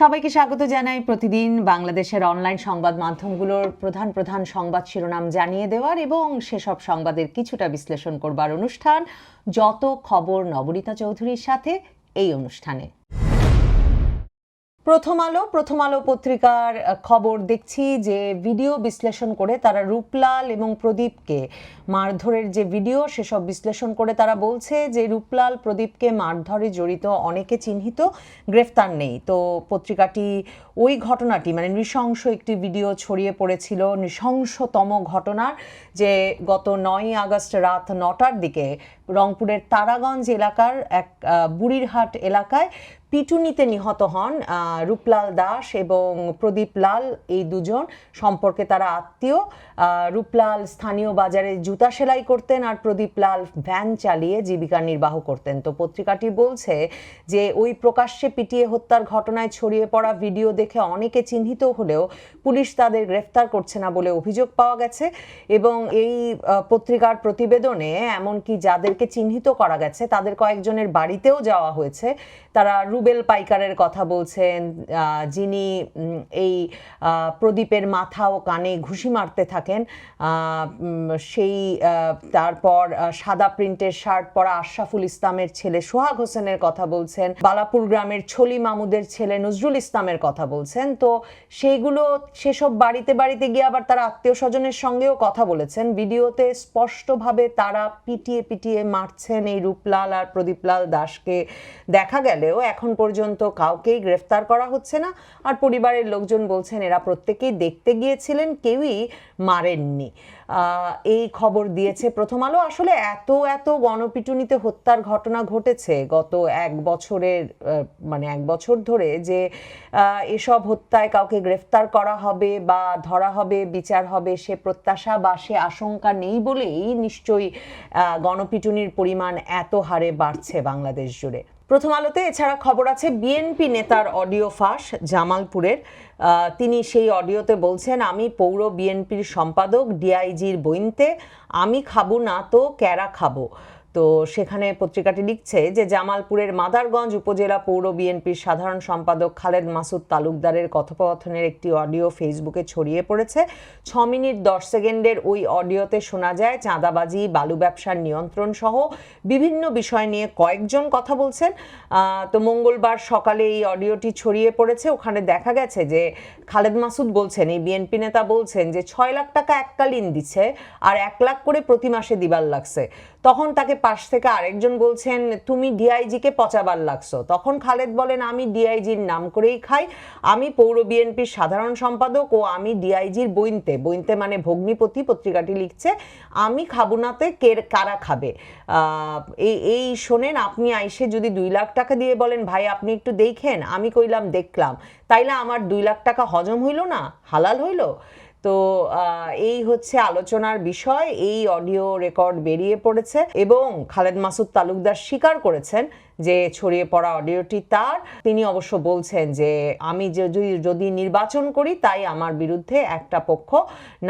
সবাইকে স্বাগত জানাই। প্রতিদিন বাংলাদেশের অনলাইন সংবাদ মাধ্যমগুলোর প্রধান প্রধান সংবাদ শিরোনাম জানিয়ে দেওয়ার এবং সেসব সংবাদের কিছুটা বিশ্লেষণ করবার অনুষ্ঠান। যত খবর নবনীতা চৌধুরীর সাথে এই অনুষ্ঠানে। প্রথম আলো প্রথম আলো পত্রিকার খবর দেখছি যে ভিডিও বিশ্লেষণ করে তারা রূপলাল এবং প্রদীপকে মারধরের যে ভিডিও, সেসব বিশ্লেষণ করে তারা বলছে যে রূপলাল প্রদীপকে মারধরে জড়িত অনেকে চিহ্নিত, গ্রেফতার নেই। তো পত্রিকাটি ওই ঘটনাটি মানে নৃশংস একটি ভিডিও ছড়িয়ে পড়েছিল, নৃশংসতম ঘটনার যে গত নয়ই আগস্ট রাত নটার দিকে রংপুরের তারাগঞ্জ এলাকার এক বুড়িরহাট এলাকায় পিটুনিতে নিহত হন রূপলাল দাস এবং প্রদীপ লাল এই দুজন। সম্পর্কে তারা আত্মীয়। রূপলাল স্থানীয় বাজারে জুতা সেলাই করতেন আর প্রদীপ লাল ভ্যান চালিয়ে জীবিকা নির্বাহ করতেন। তো পত্রিকাটি বলছে যে, ওই প্রকাশ্যে পিটিয়ে হত্যার ঘটনায় ছড়িয়ে পড়া ভিডিও দেখে অনেকে চিহ্নিত হলেও পুলিশ তাদের গ্রেফতার করছে না বলে অভিযোগ পাওয়া গেছে এবং এই পত্রিকার প্রতিবেদনে এমনকি যাদেরকে চিহ্নিত করা গেছে। তাদের কয়েকজনের বাড়িতেও যাওয়া হয়েছে। তারা রুবেল পাইকারের কথা বলছেন যিনি এই প্রদীপের মাথা ও কানে ঘুষি মারতে থাকেন সেই তারপর সাদা প্রিন্টের শার্ট পরা আশরাফুল ইসলামের ছেলে সোহাগ হোসেনের কথা বলছেন, বালাপুর গ্রামের ছলি মামুদের ছেলে নজরুল ইসলামের কথা বলছেন। তো সেইগুলো সেসব বাড়িতে বাড়িতে গিয়ে আবার তারা আত্মীয় স্বজনের সঙ্গেও কথা বলেছেন। ভিডিওতে স্পষ্টভাবে তারা পিটিয়ে পিটিয়ে মারছেন এই রূপলাল আর প্রদীপলাল দাসকে। দেখা গেলেও এখন পর্যন্ত কাউকেই গ্রেফতার করা হচ্ছে না। আর পরিবারের লোকজন বলছেন, এরা প্রত্যেকেই দেখতে গিয়েছিলেন, কেউই মারেননি। এই খবর দিয়েছে প্রথম আলো। আসলে এত এত গণপিটুনিতে হত্যার ঘটনা ঘটেছে গত এক বছরের মানে এক বছর ধরে যে এসব হত্যায় কাউকে গ্রেফতার করা হবে বা ধরা হবে, বিচার হবে, সে প্রত্যাশা বা সে আশঙ্কা নেই বলেই নিশ্চয়ই গণপিটুনির পরিমাণ এত হারে বাড়ছে বাংলাদেশ জুড়ে। প্রথম আলোতে এছাড়া খবর আছে বিএনপি নেতার অডিও ফাঁস জামালপুরের। তিনি সেই অডিওতে বলছেন, আমি পৌর বিএনপির সম্পাদক ডিআইজির বইনতে, আমি খাব না তো ক্যারা খাব। তো সেখানে পত্রিকাটি লিখছে যে জামালপুরের মাদারগঞ্জ উপজেলা পৌর বিএনপির সাধারণ সম্পাদক খালেদ মাসুদ তালুকদারের কথোপকথনের একটি অডিও ফেসবুকে ছড়িয়ে পড়েছে। ছ মিনিট দশ সেকেন্ডের ওই অডিওতে শোনা যায় চাঁদাবাজি, বালু ব্যবসার নিয়ন্ত্রণ সহ বিভিন্ন বিষয় নিয়ে কয়েকজন কথা বলছেন। তো মঙ্গলবার সকালে এই অডিওটি ছড়িয়ে পড়েছে। ওখানে দেখা গেছে যে খালেদ মাসুদ বলছেন, এই বিএনপি নেতা বলছেন যে ছয় লাখ টাকা এককালীন দিচ্ছে আর এক লাখ করে প্রতি মাসে দিবার লাগছে। তখন তাকে পাশ থেকে আরেকজন বলছেন, তুমি ডিআইজিকে পচাবার লাগছো। তখন খালেদ বলেন, আমি ডিআইজির নাম করেই খাই। আমি পৌর বিএনপির সাধারণ সম্পাদক ও আমি ডিআইজির বইনতে বইনতে মানে ভগ্নিপতি পত্রিকাটি লিখছে, আমি খাব নাতে কে, কারা খাবে? এই এই শোনেন, আপনি আইসে যদি দুই লাখ টাকা দিয়ে বলেন, ভাই, আপনি একটু দেখেন। আমি কইলাম, দেখলাম। তাইলে আমার দুই লাখ টাকা হজম হইল না? হালাল হইল? তো এই হচ্ছে আলোচনার বিষয়। এই অডিও রেকর্ড বেরিয়ে পড়েছে এবং খালেদ মাসুদ তালুকদার স্বীকার করেছেন যে ছড়িয়ে পড়া অডিওটি তার। তিনি অবশ্য বলছেন যে, আমি যদি যদি নির্বাচন করি, তাই আমার বিরুদ্ধে একটা পক্ষ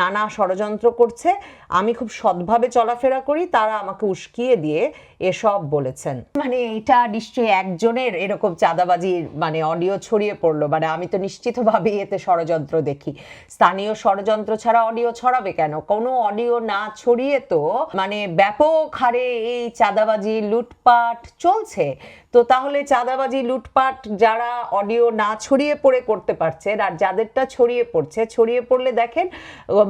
নানা ষড়যন্ত্র করছে। আমি খুব সৎভাবে চলাফেরা করি, তারা আমাকে উস্কিয়ে দিয়ে এসব বলেছেন। মানে এটা নিশ্চয়ই একজনের এরকম চাঁদাবাজির মানে অডিও ছড়িয়ে পড়ল। মানে আমি তো নিশ্চিতভাবেই এতে ষড়যন্ত্র দেখি। স্থানীয় ষড়যন্ত্র ছাড়া অডিও ছড়াবে কেন? কোনো অডিও না ছড়িয়ে তো মানে ব্যাপক হারে এই চাঁদাবাজি, লুটপাট চলছে। তো তাহলে চাঁদাবাজি, লুটপাট যারা অডিও না ছড়িয়ে পড়ে করতে পারছেন আর যাদেরটা ছড়িয়ে পড়ছে, ছড়িয়ে পড়লে দেখেন,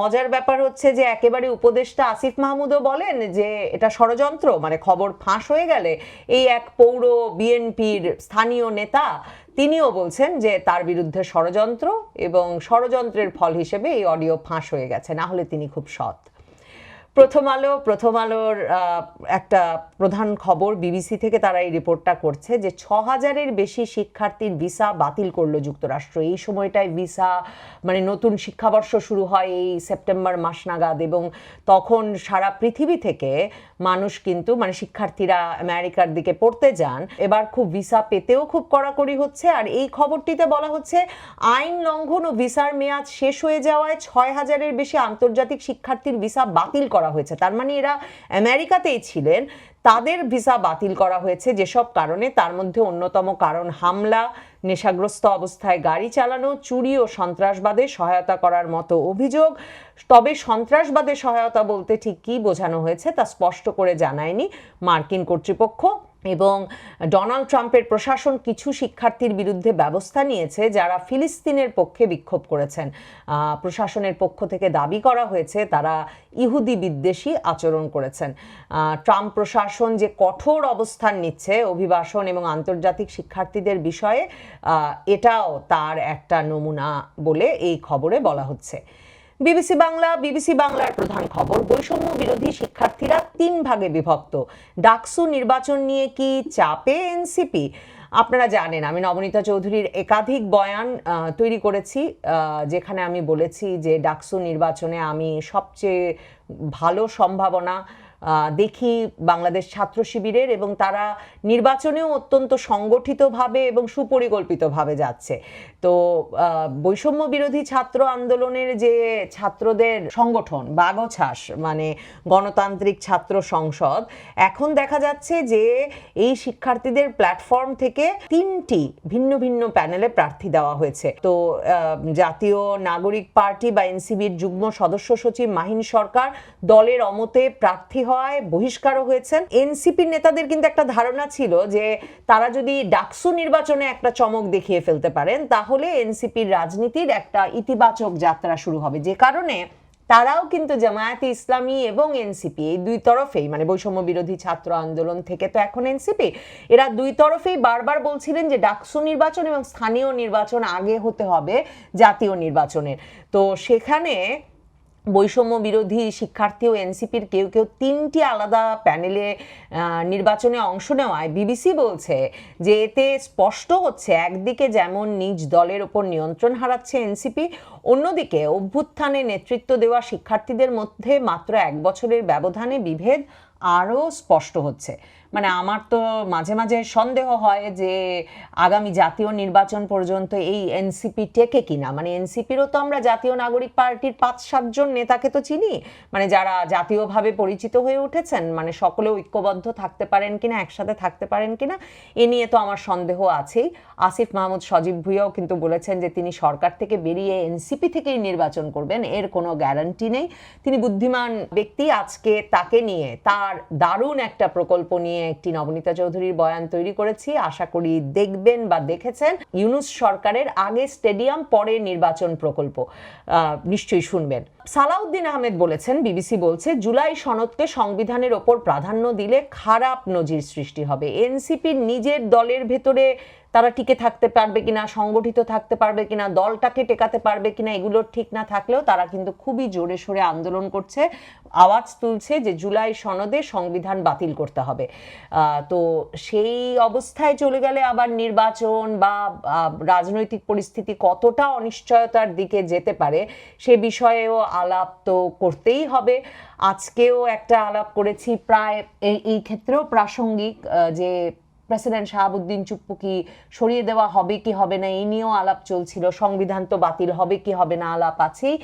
মজার ব্যাপার হচ্ছে যে একেবারে উপদেষ্টা আসিফ মাহমুদও বলেন যে এটা ষড়যন্ত্র মানে খবর ফাঁস হয়ে গেলে এই এক পৌর বিএনপির স্থানীয় নেতা তিনিও বলছেন যে তার বিরুদ্ধে ষড়যন্ত্র এবং ষড়যন্ত্রের ফল হিসেবে এই অডিও ফাঁস হয়ে গেছে, না হলে তিনি খুব সৎ। প্রথম আলো, প্রথম আলোর একটা প্রধান খবর বিবিসি থেকে তারা এই রিপোর্টটা করছে যে ছ হাজারের বেশি শিক্ষার্থীর ভিসা বাতিল করল যুক্তরাষ্ট্র। এই সময়টায় ভিসা মানে নতুন শিক্ষাবর্ষ শুরু হয় এই সেপ্টেম্বর মাস নাগাদ এবং তখন সারা পৃথিবী থেকে মানুষ কিন্তু মানে শিক্ষার্থীরা আমেরিকার দিকে পড়তে যান। এবার খুব ভিসা পেতেও খুব কড়াকড়ি হচ্ছে আর এই খবরটিতে বলা হচ্ছে আইন লঙ্ঘন ও ভিসার মেয়াদ শেষ হয়ে যাওয়ায় ছয় হাজারের বেশি আন্তর্জাতিক শিক্ষার্থীর ভিসা বাতিল করা হয়েছে। তার মানে এরা আমেরিকাতেই ছিলেন। তাদের ভিসা বাতিল করা হয়েছে যেসব কারণে। তার মধ্যে অন্যতম কারণ হামলা, নেশাগ্রস্ত অবস্থায় গাড়ি চালানো, চুরি ও সন্ত্রাসবাদে সহায়তা করার মতো অভিযোগ। তবে সন্ত্রাসবাদে সহায়তা বলতে ঠিক কী বোঝানো হয়েছে তা স্পষ্ট করে জানায়নি মার্কিন কর্তৃপক্ষ। এবং ডোনাল্ড ট্রাম্পের প্রশাসন কিছু শিক্ষার্থীর বিরুদ্ধে ব্যবস্থা নিয়েছে, যারা ফিলিস্তিনের পক্ষে বিক্ষোভ করেছেন। প্রশাসনের পক্ষ থেকে দাবি করা হয়েছে, তারা ইহুদি বিদ্বেষী আচরণ করেছেন। ট্রাম্প প্রশাসন যে কঠোর অবস্থান নিচ্ছে অভিবাসন এবং আন্তর্জাতিক শিক্ষার্থীদের বিষয়ে এটাও তার একটা নমুনা বলে এই খবরে বলা হচ্ছে। বিবিসি বাংলা, বিবিসি বাংলার প্রধান খবর। বৈষম্য বিরোধী শিক্ষার্থীরা তিন ভাগে বিভক্ত। ডাকসু নির্বাচন নিয়ে কি চাপে এনসিপি? আপনারা জানেন, আমি নবনীতা চৌধুরীর একাধিক বয়ান তৈরি করেছি যেখানে আমি বলেছি যে ডাকসু নির্বাচনে আমি সবচেয়ে ভালো সম্ভাবনা দেখি বাংলাদেশ ছাত্র শিবিরের এবং তারা নির্বাচনেও অত্যন্ত সংগঠিতভাবে এবং সুপরিকল্পিতভাবে যাচ্ছে। তো বৈষম্য বিরোধী ছাত্র আন্দোলনের যে ছাত্রদের সংগঠন বাগছাস মানে গণতান্ত্রিক ছাত্র সংসদ, এখন দেখা যাচ্ছে যে এই শিক্ষার্থীদের প্ল্যাটফর্ম থেকে তিনটি ভিন্ন ভিন্ন প্যানেলে প্রার্থী দেওয়া হয়েছে। তো জাতীয় নাগরিক পার্টি বা এনসিবির যুগ্ম সদস্য সচিব মাহিন সরকার দলের অমতে প্রার্থী হওয়ায় বহিষ্কারও হয়েছেন। এনসিপির নেতাদের কিন্তু একটা ধারণা ছিল যে তারা যদি ডাকসু নির্বাচনে একটা চমক দেখিয়ে ফেলতে পারেন, তাহলে এনসিপির রাজনীতির একটা ইতিবাচক যাত্রা শুরু হবে। যে কারণে তারাও কিন্তু জামায়াতে ইসলামী এবং এনসিপি, এই দুই তরফেই মানে বৈষম্য বিরোধী ছাত্র আন্দোলন থেকে তো এখন এনসিপি, এরা দুই তরফেই বারবার বলছিলেন যে ডাকসু নির্বাচন এবং স্থানীয় নির্বাচন আগে হতে হবে জাতীয় নির্বাচনের। তো সেখানে বৈষম্য বিরোধী শিক্ষার্থী ও এনসিপির কেউ কেউ তিনটি আলাদা প্যানেলে নির্বাচনে অংশ নেওয়ায় বিবিসি বলছে যে এতে স্পষ্ট হচ্ছে একদিকে যেমন নিজ দলের ওপর নিয়ন্ত্রণ হারাচ্ছে এনসিপি, অন্যদিকে অভ্যুত্থানে নেতৃত্ব দেওয়া শিক্ষার্থীদের মধ্যে মাত্র এক বছরের ব্যবধানে বিভেদ আরও স্পষ্ট হচ্ছে। মানে আমার তো মাঝে মাঝে সন্দেহ হয় যে আগামী জাতীয় নির্বাচন পর্যন্ত এই এনসিপি টেকে কিনা। মানে এনসিপিরও তো আমরা জাতীয় নাগরিক পার্টির পাঁচ সাতজন নেতাকে তো চিনি। মানে যারা জাতীয়ভাবে পরিচিত হয়ে উঠেছেন মানে সকলে ঐক্যবদ্ধ থাকতে পারেন কিনা, একসাথে থাকতে পারেন কিনা, এ নিয়ে তো আমার সন্দেহ আছেই। আসিফ মাহমুদ সজীব ভুইয়াও কিন্তু বলেছেন যে তিনি সরকার থেকে বেরিয়ে এনসিপি থেকেই নির্বাচন করবেন, এর কোনো গ্যারান্টি নেই। তিনি বুদ্ধিমান ব্যক্তি, আজকে তাকে নিয়ে তার দারুণ একটা প্রকল্প নিয়ে একটি নবনীতা চৌধুরীর বয়ান তৈরি করেছি। আশা করি দেখবেন বা দেখেছেন। ইউনুস সরকারের আগে স্টেডিয়াম, পরে নির্বাচন প্রকল্প। নিশ্চয়ই শুনবেন। সালাউদ্দিন আহমেদ বলেছেন, বিবিসি বলছে, জুলাই সনদকে সংবিধানের ওপর প্রাধান্য দিলে খারাপ নজির সৃষ্টি হবে। এনসিপির নিজের দলের ভেতরে তারা টিকে থাকতে পারবে কিনা, সংগঠিত থাকতে পারবে কিনা, দলটাকে টেকাতে পারবে কিনা, এগুলো ঠিক না থাকলেও তারা কিন্তু খুবই জোরে সোরে আন্দোলন করছে, আওয়াজ তুলছে যে জুলাই সনদে সংবিধান বাতিল করতে হবে। তো সেই অবস্থায় চলে গেলে আবার নির্বাচন বা রাজনৈতিক পরিস্থিতি কতটা অনিশ্চয়তার দিকে যেতে পারে সে বিষয়েও আলাপ তো করতেই হবে। আজকেও একটা আলাপ করেছি প্রায়, এই ক্ষেত্রেও প্রাসঙ্গিক যে প্রেসিডেন্ট শাহাবুদ্দিন চুপ্পু কি সরিয়ে দেওয়া হবে কি হবে না এই নিয়েও আলাপ চলছিল। সংবিধান তো বাতিল হবে কি হবে না, আলাপ আছেই।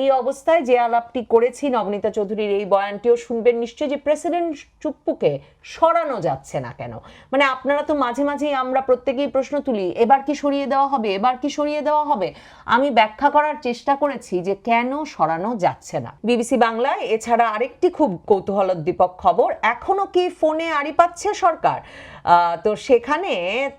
এই অবস্থায় যে আলাপটি করেছি নবনীতা চৌধুরীর এই বয়ানটিও শুনবেন নিশ্চয়ই যে প্রেসিডেন্ট চুপ্পুকে সরানো যাচ্ছে না কেন। মানে আপনারা তো মাঝে মাঝেই আমরা প্রত্যেকেই প্রশ্ন তুলি, এবার কি সরিয়ে দেওয়া হবে, এবার কি সরিয়ে দেওয়া হবে? আমি ব্যাখ্যা করার চেষ্টা করেছি যে কেন সরানো যাচ্ছে না। বিবিসি বাংলায় এছাড়া আরেকটি খুব কৌতূহলোদ্দীপক খবর, এখনও কি ফোনে আড়ি পাচ্ছে সরকার? তো সেখানে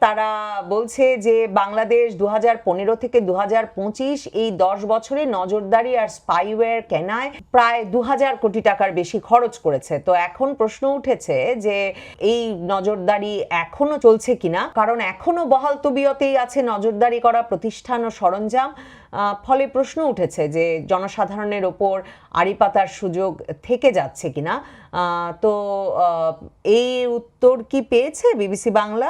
তারা বলছে যে বাংলাদেশ দু পনেরো থেকে দু পঁচিশ এই দশ বছরে নজরদারি আর স্পাইওয়্যার কেনায় প্রায় দু হাজার কোটি টাকার বেশি খরচ করেছে। তো এখন প্রশ্ন উঠেছে যে এই নজরদারি এখনও চলছে কিনা? কারণ এখনও বহাল তবিয়তেই আছে নজরদারি করা প্রতিষ্ঠান ও সরঞ্জাম। ফলে প্রশ্ন উঠেছে যে জনসাধারণের ওপর আড়ি পাতার সুযোগ থেকে যাচ্ছে কিনা। তো এই উত্তর কি পেয়েছে? বিবিসি বাংলা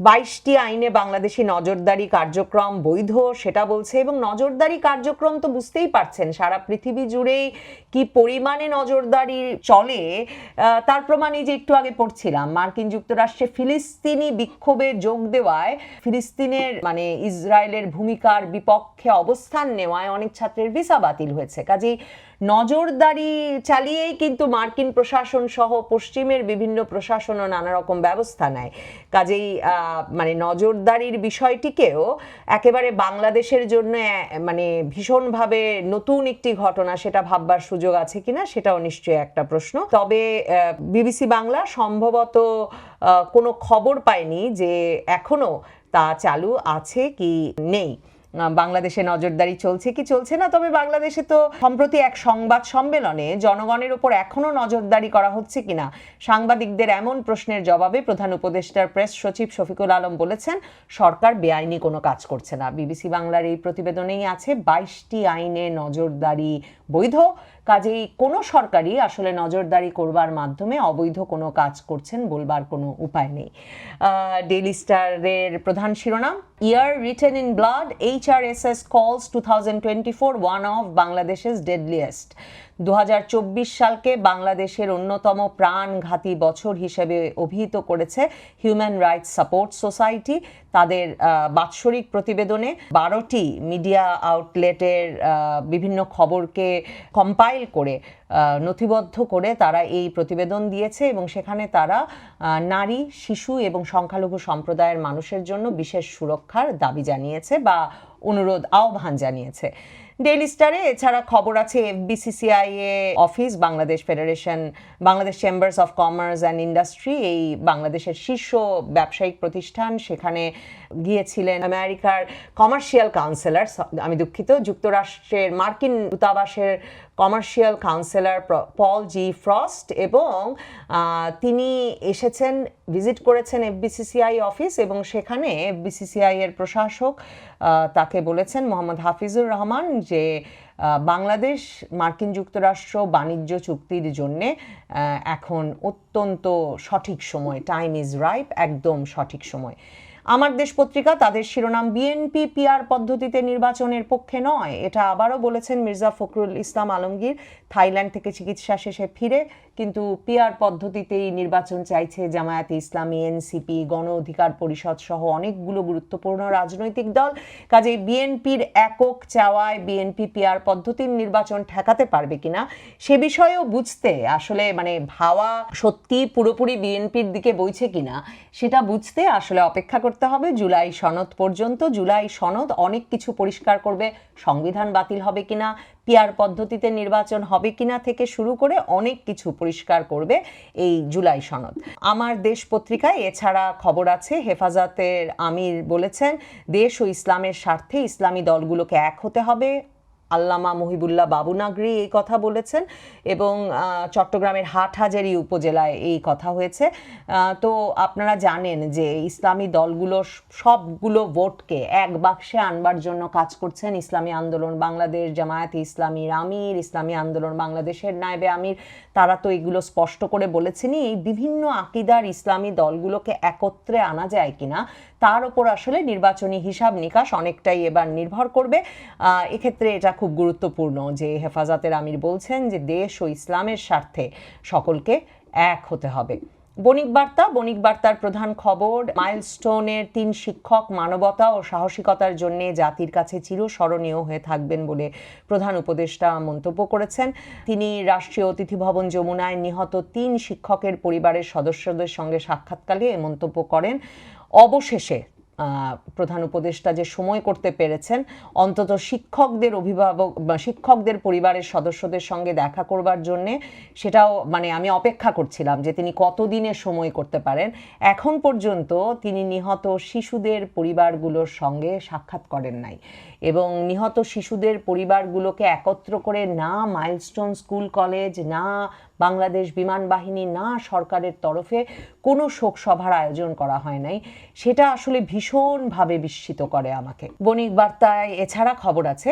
বাইশটি আইনে বাংলাদেশি নজরদারি কার্যক্রম বৈধ সেটা বলছে এবং নজরদারি কার্যক্রম তো বুঝতেই পারছেন, সারা পৃথিবী জুড়েই কি পরিমাণে নজরদারি চলে তার প্রমাণ এই যে একটু আগে পড়ছিলাম, মার্কিন যুক্তরাষ্ট্রে ফিলিস্তিনি বিক্ষোভে যোগ দেওয়ায় ফিলিস্তিনের মানে ইসরায়েলের ভূমিকার বিপক্ষে অবস্থান নেওয়ায় অনেক ছাত্রের ভিসা বাতিল হয়েছে। কাজেই নজরদারি চালিয়েই কিন্তু মার্কিন প্রশাসন সহ পশ্চিমের বিভিন্ন প্রশাসনও নানা রকম ব্যবস্থা নেয়। কাজেই মানে নজরদারির বিষয়টিকেও একেবারে বাংলাদেশের জন্য মানে ভীষণভাবে নতুন একটি ঘটনা সেটা ভাববার সুযোগ আছে কিনা সেটাও নিশ্চয়ই একটা প্রশ্ন। তবে বিবিসি বাংলা সম্ভবত কোনো খবর পায়নি যে এখনও তা চালু আছে কি নেই। বাংলাদেশে নজরদারি চলছে কি চলছে না? তবে বাংলাদেশে তো সম্প্রতি এক সংবাদ সম্মেলনে জনগণের ওপর এখনও নজরদারি করা হচ্ছে কিনা? সাংবাদিকদের এমন প্রশ্নের জবাবে প্রধান উপদেষ্টার প্রেস সচিব শফিকুল আলম বলেছেন, সরকার বেআইনি কোনো কাজ করছে না। বিবিসি বাংলার এই প্রতিবেদনেই আছে বাইশটি আইনে নজরদারি বৈধ। কাজেই কোনো সরকারই আসলে নজরদারি করবার মাধ্যমে অবৈধ কোনো কাজ করছেন বলবার কোনো উপায় নেই। ডেইলি স্টারের প্রধান শিরোনাম year written in blood H R S S calls two thousand twenty four one of বাংলাদেশের ডেডলিয়েস্ট দু হাজার চব্বিশ সালকে বাংলাদেশের অন্যতম প্রাণঘাতী বছর হিসেবে অভিহিত করেছে হিউম্যান রাইটস সাপোর্ট সোসাইটি তাদের বাৎসরিক প্রতিবেদনে বারোটি মিডিয়া আউটলেটের বিভিন্ন খবরকে কম্পাইল করে নথিবদ্ধ করে তারা এই প্রতিবেদন দিয়েছে এবং সেখানে তারা নারী, শিশু এবং সংখ্যালঘু সম্প্রদায়ের মানুষের জন্য বিশেষ সুরক্ষার দাবি জানিয়েছে বা অনুরোধ, আহ্বান জানিয়েছে। ডেইলি স্টারে এছাড়া খবর আছে FBCCI A office Bangladesh federation Bangladesh chambers of commerce and industry এই বাংলাদেশের শীর্ষ ব্যবসায়িক প্রতিষ্ঠান। সেখানে গিয়েছিলেন আমেরিকার কমার্শিয়াল কাউন্সিলর আমি দুঃখিত, যুক্তরাষ্ট্রের মার্কিন দূতাবাসের commercial counsellor Paul G Frost এবং তিনি এসেছেন ভিজিট করেছেন এফবিসিসিআই অফিস এবং সেখানে এফবিসিসিআই এর প্রশাসক তাকে বলেছেন মোহাম্মদ হাফিজুর রহমান যে বাংলাদেশ মার্কিন যুক্তরাষ্ট্র বাণিজ্য চুক্তির জন্যে এখন অত্যন্ত সঠিক সময় টাইম ইজ রাইপ একদম সঠিক সময়। আমার দেশ পত্রিকা, তাদের শিরোনাম বিএনপি পিআর পদ্ধতিতে নির্বাচনের পক্ষে নয়। এটা আবারও বলেছেন মির্জা ফখরুল ইসলাম আলমগীর। থাইল্যান্ড থেকে চিকিৎসা শেষে ফিরে কিন্তু পিআর পদ্ধতিতেই নির্বাচন চাইছে জামায়াতে ইসলামী, এনসিপি, গণ অধিকার পরিষদ সহ অনেকগুলো গুরুত্বপূর্ণ রাজনৈতিক দল। কাজেই বিএনপির একক চাওয়ায় বিএনপি পিআর পদ্ধতির নির্বাচন ঠেকাতে পারবে কিনা সে বিষয়েও বুঝতে আসলে মানে ভাওয়া সত্যি পুরোপুরি বিএনপির দিকে বইছে কিনা সেটা বুঝতে আসলে অপেক্ষা করতে হবে। জুলাই সনদ পর্যন্ত, জুলাই সনদ অনেক কিছু পরিষ্কার করবে, সংবিধান বাতিল হবে কিনা পিয়ার পদ্ধতিতে নির্বাচন হবে কিনা থেকে শুরু করে অনেক কিছু পরিষ্কার করবে এই জুলাই সনদ। আমার দেশ পত্রিকায় এছাড়া খবর আছে, হেফাজতের আমির বলেছেন, দেশ ও ইসলামের স্বার্থে ইসলামী দলগুলোকে এক হতে হবে। আল্লামা মহিবুল্লাহ বাবুনাগরি এই কথা বলেছেন এবং চট্টগ্রামের হাটহাজারী উপজেলায় এই কথা হয়েছে। তো আপনারা জানেন যে ইসলামী দলগুলো সবগুলো ভোটকে এক বাক্সে আনবার জন্য কাজ করছেন ইসলামী আন্দোলন বাংলাদেশ, জামায়াতে ইসলামীর আমির, ইসলামী আন্দোলন বাংলাদেশের নায়েবে আমির। তারা তো এগুলো স্পষ্ট করে বলেছেনই, এই বিভিন্ন আকিদার ইসলামী দলগুলোকে একত্রে আনা যায় কিনা তার উপর আসলে নির্বাচনী হিসাব নিকাশ অনেকটাই এবার নির্ভর করবে। এক্ষেত্রে এটা খুব গুরুত্বপূর্ণ যে হেফাজতের আমির বলছেন যে দেশ ও ইসলামের স্বার্থে সকলকে এক হতে হবে। বণিক বার্তা, বণিক বার্তার প্রধান খবর, মাইলস্টোনের তিন শিক্ষক মানবতা ও সাহসিকতার জন্য জাতির কাছে চিরস্মরণীয় হয়ে থাকবেন বলে প্রধান উপদেষ্টা মন্তব্য করেছেন। তিনি রাষ্ট্রীয় অতিথি ভবন যমুনায় নিহত তিন শিক্ষকের পরিবারের সদস্যদের সঙ্গে সাক্ষাৎকালে এ মন্তব্য করেন। অবশেষে প্রধান উপদেষ্টা যে সময় করতে পেরেছেন, অন্তত শিক্ষকদের অভিভাবক শিক্ষকদের পরিবারের সদস্যদের সঙ্গে দেখা করবার জন্যে সেটাও মানে আমি অপেক্ষা করছিলাম যে তিনি কতদিনে সময় করতে পারেন। এখন পর্যন্ত তিনি নিহত শিশুদের পরিবারগুলোর সঙ্গে সাক্ষাৎ করেন নাই। এবং নিহত শিশুদের পরিবারগুলোকে একত্র করে না মাইলস্টোন স্কুল কলেজ, না বাংলাদেশ বিমান বাহিনী, না সরকারের তরফে কোনো শোকসভার আয়োজন করা হয় নাই। সেটা আসলে ভীষণভাবে বিস্মিত করে আমাকে। বণিক বার্তায় এছাড়া খবর আছে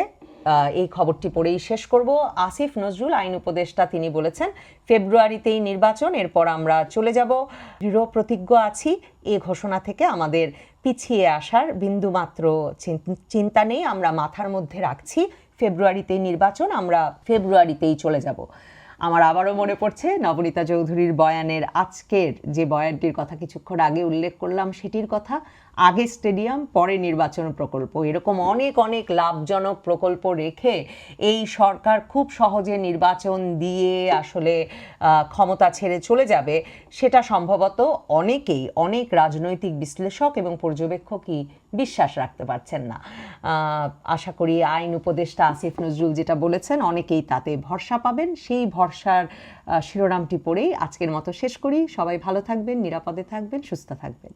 এই খবরটি পড়েই শেষ করব। আসিফ নজরুল আইন উপদেষ্টা, তিনি বলেছেন, ফেব্রুয়ারিতেই নির্বাচন, এরপর আমরা চলে যাব। দৃঢ় প্রতিজ্ঞ আছি, এ ঘোষণা থেকে আমাদের পিছিয়ে আসার বিন্দুমাত্র চিন্তা নেই, আমরা মাথার মধ্যে রাখছি, ফেব্রুয়ারিতেই নির্বাচন, আমরা ফেব্রুয়ারিতেই চলে যাব। আমার আবারও মনে পড়ছে, নবনীতা চৌধুরীর বয়ানের আজকের যে বয়ানটির কথা কিছুক্ষণ আগে উল্লেখ করলাম, সেটির কথা। আগে স্টেডিয়াম, পরে নির্বাচন প্রকল্প। এরকম অনেক অনেক লাভজনক প্রকল্প রেখে এই সরকার খুব সহজে নির্বাচন দিয়ে আসলে ক্ষমতা ছেড়ে চলে যাবে। সেটা সম্ভবত অনেকেই, অনেক রাজনৈতিক বিশ্লেষক এবং পর্যবেক্ষকই বিশ্বাস রাখতে পারছেন না। আশা করি আইন উপদেষ্টা আসিফ নজরুল যেটা বলেছেন, অনেকেই তাতে ভরসা পাবেন। সেই ভরসার শিরোনামটি পড়েই আজকের মতো শেষ করি। সবাই ভালো থাকবেন, নিরাপদে থাকবেন, সুস্থ থাকবেন।